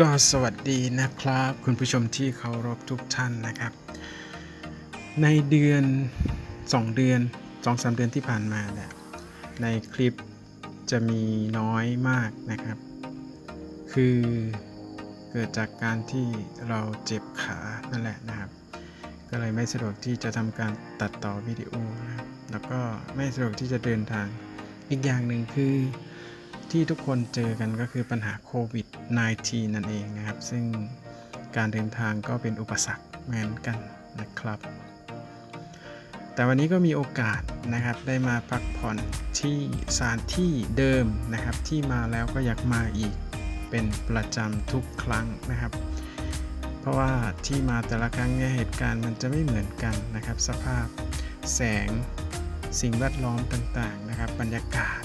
ก็สวัสดีนะครับ คุณผู้ชมที่เคารพทุกท่านนะครับ ในเดือน 2 เดือน 2-3 เดือนที่ผ่านมาเนี่ยในคลิปจะมีน้อยมากนะครับ คือเกิดจากการที่เราเจ็บขานั่นแหละนะครับ ก็เลยไม่สะดวกที่จะทำการตัดต่อวิดีโอนะครับแล้วก็ไม่สะดวกที่จะเดินทางอีกอย่างหนึ่งคือ ที่ทุกคนเจอกันก็คือปัญหาโควิด -19 นั่นเองนะครับ ซึ่งการเดินทางก็เป็นอุปสรรคเหมือนกันนะครับ แต่วันนี้ก็มีโอกาสนะครับได้มาพักผ่อนที่สถานที่เดิมนะครับ ที่มาแล้วก็อยากมาอีกเป็นประจำทุกครั้งนะครับ เพราะว่าที่มาแต่ละครั้งเนี่ยเหตุการณ์มันจะไม่เหมือนกันนะครับ สภาพแสงสิ่งแวดล้อมต่างๆนะครับ บรรยากาศ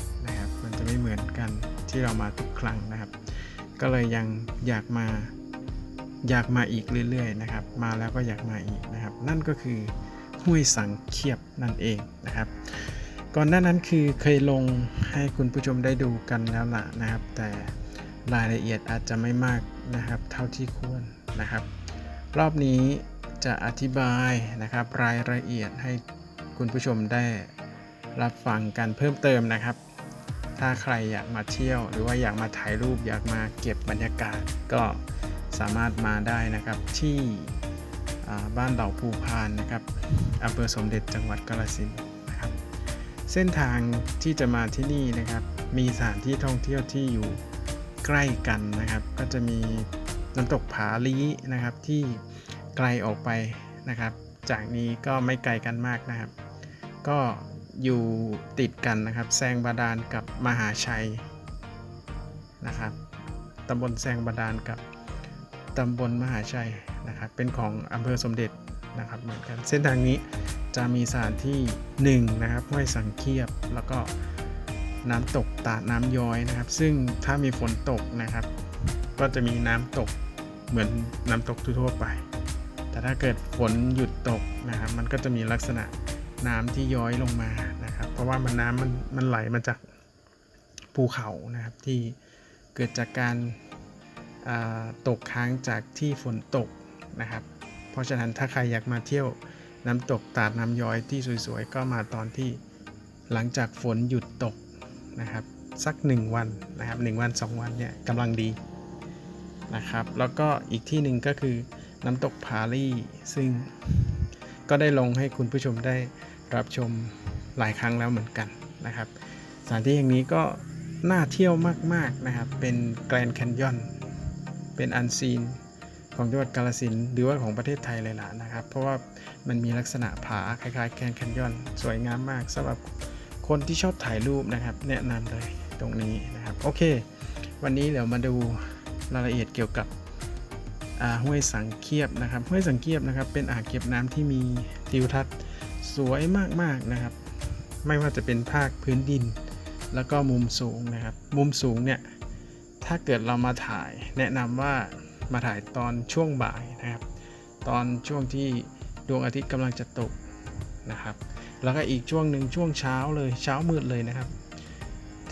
ไม่เหมือนกันที่เรามาทุกครั้งนะครับ ก็เลยยังอยากมาอยากมาอีกเรื่อยๆนะครับ มาแล้วก็อยากมาอีกนะครับ นั่นก็คือห้วยสังเขียบนั่นเองนะครับ ก่อนหน้านั้นคือเคยลงให้คุณผู้ชมได้ดูกันแล้วล่ะนะครับ แต่รายละเอียดอาจจะไม่มากนะครับ เท่าที่ควรนะครับ รอบนี้จะอธิบายนะครับรายละเอียดให้คุณผู้ชมได้รับฟังกันเพิ่มเติมนะครับ ถ้าใครอยากมาเที่ยว หรือว่าอยากมาถ่ายรูปอยากมาเก็บบรรยากาศก็สามารถมาได้นะครับที่บ้านเหล่าภูพานนะครับอำเภอสมเด็จจังหวัดกาฬสินธุ์นะครับ เส้นทางที่จะมาที่นี่นะครับ มีสถานที่ท่องเที่ยวที่อยู่ใกล้กันนะครับ ก็จะมีน้ำตกผาลีนะครับที่ไกลออกไปนะครับ จากนี้ก็ไม่ไกลกันมากนะครับ ก็ อยู่ติดกันนะครับแซงบาดาลกับมหาชัยนะครับตำบลแซงบาดาลกับตำบลมหาชัยนะครับเป็นของอำเภอสมเด็จนะครับเหมือนกันเส้นทางนี้จะมีสถานที่1นะครับห้วยสังเคียบแล้วก็น้ำตกตาดน้ำย้อยนะครับ ซึ่งถ้ามีฝนตกนะครับ ก็จะมีน้ำตกเหมือนน้ำตกทั่วไป แต่ถ้าเกิดฝนหยุดตกนะครับ มันก็จะมีลักษณะ น้ำที่ย้อยลงมานะครับ เพราะว่ามันน้ำมันมันไหลมาจากภูเขานะครับที่เกิดจากการาตกค้างจากที่ฝนตกนะครับ เพราะฉะนั้นถ้าใครอยากมาเที่ยวน้ำตกตาดน้ำย้อยที่สวยๆ ก็มาตอนที่หลังจากฝนหยุดตกนะครับ สัก 1 วันนะครับ1วัน 2 วันเนี่ยกำลังดีนะครับ แล้วก็อีกที่หนึ่งก็คือน้ำตกผาลี่ซึ่งก็ได้ลงให้คุณผู้ชมได้ รับชมหลายครั้งแล้วเหมือนกันนะครับสถานที่แห่งนี้ก็น่าเที่ยวมากๆนะครับ เป็นแกรนด์แคนยอน เป็นอันซีนของจังหวัดกาฬสินหรือว่าของประเทศไทยเลยล่ะนะครับ เพราะว่ามันมีลักษณะผาคล้ายๆแกรนด์แคนยอน สวยงามมากสำหรับคนที่ชอบถ่ายรูปนะครับ แนะนำเลยตรงนี้นะครับ โอเค วันนี้เดี๋ยวมาดูรายละเอียดเกี่ยวกับห้วยสังเคียบนะครับห้วยสังเคียบนะครับเป็นอ่างเก็บน้ำที่มีทิวทัศน์ สวยมากๆนะครับ ไม่ว่าจะเป็นภาคพื้นดิน แล้วก็มุมสูงนะครับ มุมสูงเนี่ยถ้าเกิดเรามาถ่ายแนะนำว่ามาถ่ายตอนช่วงบ่ายนะครับ ตอนช่วงที่ดวงอาทิตย์กำลังจะตกนะครับ แล้วก็อีกช่วงหนึ่งช่วงเช้าเลยเช้ามืดเลยนะครับ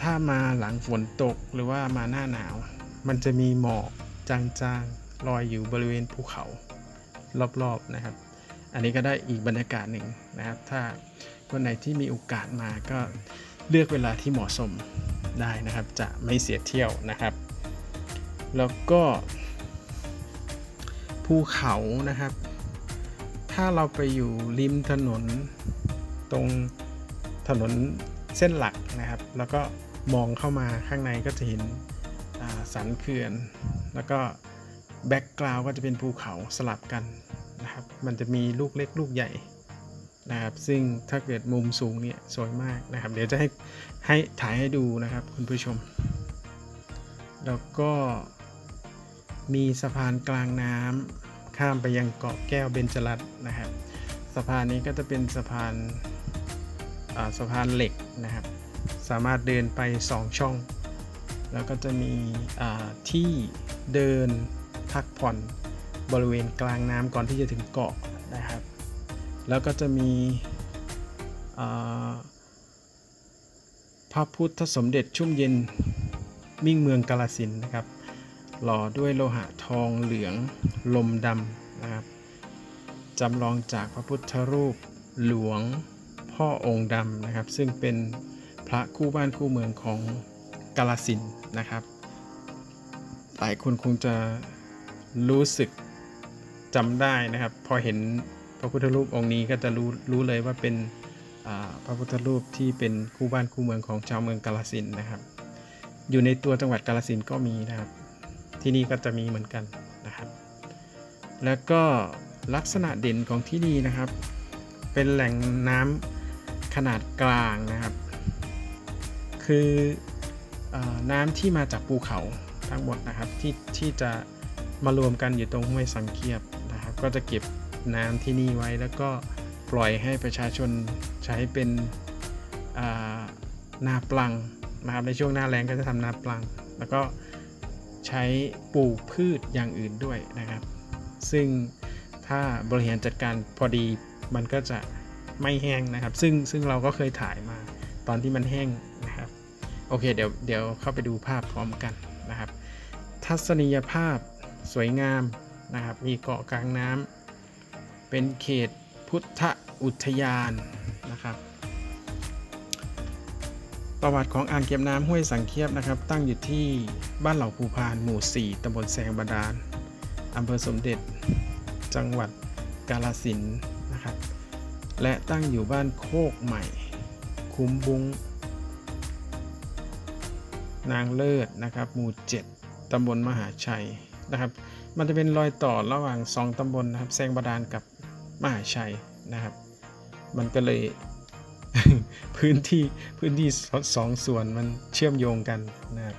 ถ้ามาหลังฝนตกหรือว่ามาหน้าหนาว มันจะมีหมอกจางๆลอยอยู่บริเวณภูเขารอบๆนะครับ อันนี้ก็ได้อีกบรรยากาศหนึ่งนะครับ ถ้าคนไหนที่มีโอกาสมาก็เลือกเวลาที่เหมาะสมได้นะครับ จะไม่เสียเที่ยวนะครับ แล้วก็ภูเขานะครับ ถ้าเราไปอยู่ริมถนนตรงถนนเส้นหลักนะครับ แล้วก็มองเข้ามาข้างในก็จะเห็นสันเขื่อน แล้วก็แบ็กกราวก็จะเป็นภูเขาสลับกัน นะครับ มันจะมีลูกเล็กลูกใหญ่นะครับ ซึ่งถ้าเกิดมุมสูงเนี่ยสวยมากนะครับ เดี๋ยวจะให้ให้ถ่ายให้ดูนะครับคุณผู้ชม แล้วก็มีสะพานกลางน้ำข้ามไปยังเกาะแก้วเบญจรัตน์นะครับ สะพานนี้ก็จะเป็นสะพานาสะพานเหล็กนะครับ สามารถเดินไป 2 ช่อง แล้วก็จะมีที่เดินพักผ่อน บริเวณกลางน้ำก่อนที่จะถึงเกาะนะครับ แล้วก็จะมีพระพุทธสมเด็จชุ่มเย็นมิ่งเมืองกาลสินนะครับ หล่อด้วยโลหะทองเหลืองลมดำนะครับจำลองจากพระพุทธรูปหลวงพ่อองค์ดำนะครับ ซึ่งเป็นพระคู่บ้านคู่เมืองของกาลสินนะครับ หลายคนคงจะรู้สึก จำได้นะครับ พอเห็นพระพุทธรูปองค์นี้ก็จะรู้รู้เลยว่าเป็นพระพุทธรูปที่เป็นคู่บ้านคู่เมืองของชาวเมืองกาลสินนะครับ อยู่ในตัวจังหวัดกาลสินก็มีนะครับ ที่นี่ก็จะมีเหมือนกันนะครับ แล้วก็ลักษณะเด่นของที่นี่นะครับ เป็นแหล่งน้ำขนาดกลางนะครับ คืออน้ำที่มาจากภูเขาทั้งหมดนะครับที่ที่จะมารวมกันอยู่ตรงห้วยสังเกียบ ก็จะเก็บน้ำที่นี่ไว้แล้วก็ปล่อยให้ประชาชนใช้เป็นนาปลังนะครับในช่วงหน้าแล้งก็จะทำนาปลัง แล้วก็ใช้ปลูกพืชอย่างอื่นด้วยนะครับ ซึ่งถ้าบริหารจัดการพอดีมันก็จะไม่แห้งนะครับ ซึ่งซึ่งเราก็เคยถ่ายมาตอนที่มันแห้งนะครับ โอเคเดี๋ยวเดี๋ยวเข้าไปดูภาพพร้อมกันนะครับ ทัศนียภาพสวยงาม นะครับ มีเกาะกลางน้ำเป็นเขตพุทธอุทยานนะครับ ประวัติของอ่างเก็บน้ำห้วยสังเคียบนะครับ ตั้งอยู่ที่บ้านเหล่าภูพานหมู่ 4ตำบลแสงบาดาลอำเภอสมเด็จ จังหวัดกาลสินนะครับ และตั้งอยู่บ้านโคกใหม่ คุ้มบุงนางเลิศนะครับ หมู่ 7ตำบลมหาชัยนะครับ มันจะเป็นรอยต่อระหว่าง 2ตำบลนะครับ แซงบาดาลกับมหาชัยนะครับ มันก็เลยพื้นที่พื้นที่สองส่วนมันเชื่อมโยงกันนะครับ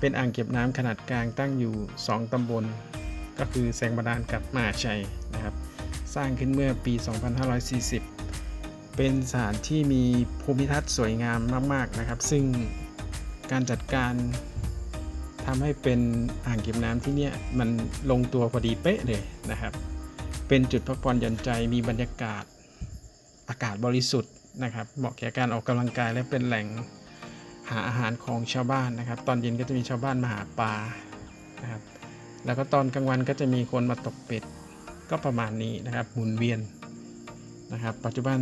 เป็นอ่างเก็บน้ำขนาดกลางตั้งอยู่ 2ตำบล ก็คือแซงบาดาลกับมหาชัยนะครับ สร้างขึ้นเมื่อปี 2540 เป็นสถานที่มีภูมิทัศน์สวยงามมาก ๆนะครับ ซึ่งการจัดการ ทำให้เป็นอ่างเก็บน้ำที่เนี่ยมันลงตัวพอดีเป๊ะเลยนะครับ เป็นจุดพักผ่อนหย่อนใจมีบรรยากาศอากาศบริสุทธิ์นะครับ เหมาะแก่การออกกำลังกายและเป็นแหล่งหาอาหารของชาวบ้านนะครับ ตอนเย็นก็จะมีชาวบ้านมาหาปลานะครับ แล้วก็ตอนกลางวันก็จะมีคนมาตกเป็ดก็ประมาณนี้นะครับหมุนเวียนนะครับ ปัจจุบัน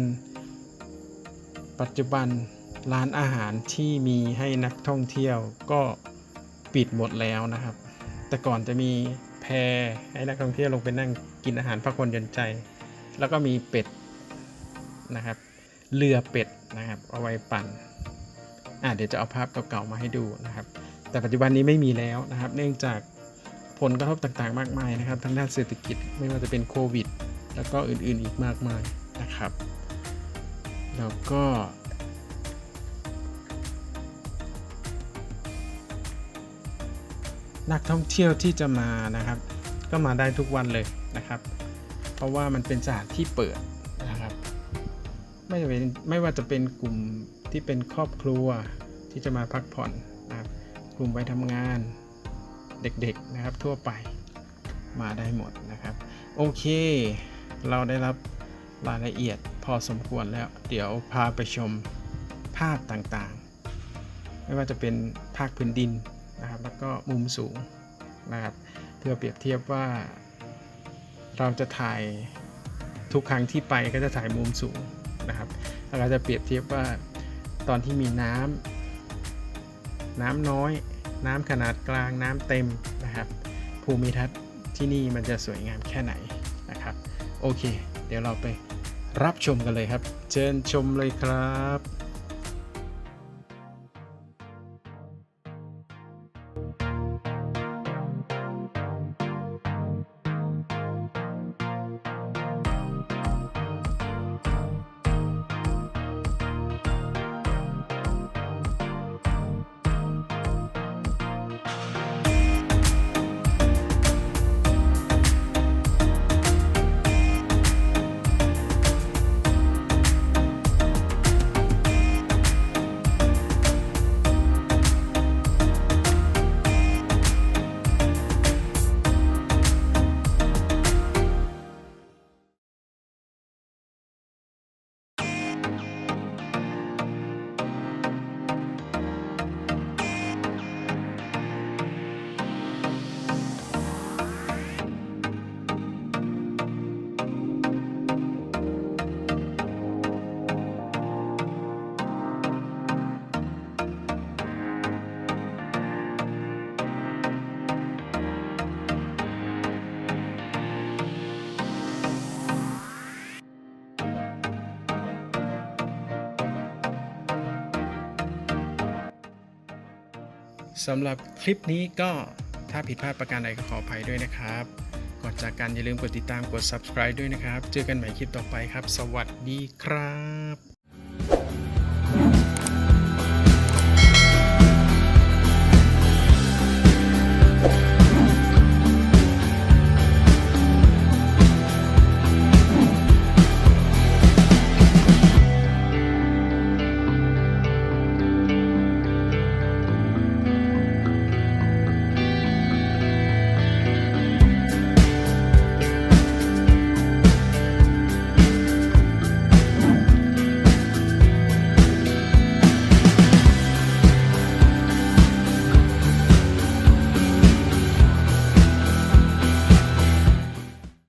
ปัจจุบันร้านอาหารที่มีให้นักท่องเที่ยวก็ ปิดหมดแล้วนะครับ แต่ก่อนจะมีแพให้นักท่องเที่ยวลงไปนั่งกินอาหารพักผ่อนหย่อนใจ แล้วก็มีเป็ดนะครับ เรือเป็ดนะครับ เอาไว้ปั่นอะเดี๋ยวจะเอาภาพเก่าๆมาให้ดูนะครับ แต่ปัจจุบันนี้ไม่มีแล้วนะครับ เนื่องจากผลกระทบต่างๆ มากมายนะครับทั้งด้านเศรษฐกิจไม่ว่าจะเป็นโควิด แล้วก็อื่นๆอีกมากมายนะครับ แล้วก็ นักท่องเที่ยวที่จะมานะครับ ก็มาได้ทุกวันเลยนะครับ เพราะว่ามันเป็นสถานที่เปิดนะครับ ไม่จะเป็นไม่ว่าจะเป็นกลุ่มที่เป็นครอบครัวที่จะมาพักผ่อนนะครับ กลุ่มไปทำงานเด็กๆนะครับทั่วไปมาได้หมดนะครับ โอเค เราได้รับรายละเอียดพอสมควรแล้ว เดี๋ยวพาไปชมภาพต่างๆ ไม่ว่าจะเป็นภาคพื้นดิน แล้วก็มุมสูงนะครับเพื่อเปรียบเทียบว่า เราจะถ่ายทุกครั้งที่ไปก็จะถ่ายมุมสูงนะครับเราจะเปรียบเทียบว่าตอนที่มีน้ำน้ำน้อย น้ำขนาดกลางน้ำเต็มนะครับ ภูมิทัศน์ที่นี่มันจะสวยงามแค่ไหนนะครับ โอเค เดี๋ยวเราไปรับชมกันเลยครับ เชิญชมเลยครับ สำหรับคลิปนี้ก็ถ้าผิดพลาดประการใดก็ขออภัยด้วยนะครับก่อนจากกันอย่าลืมกดติดตามกด subscribe ด้วยนะครับ เจอกันใหม่คลิปต่อไปครับ สวัสดีครับ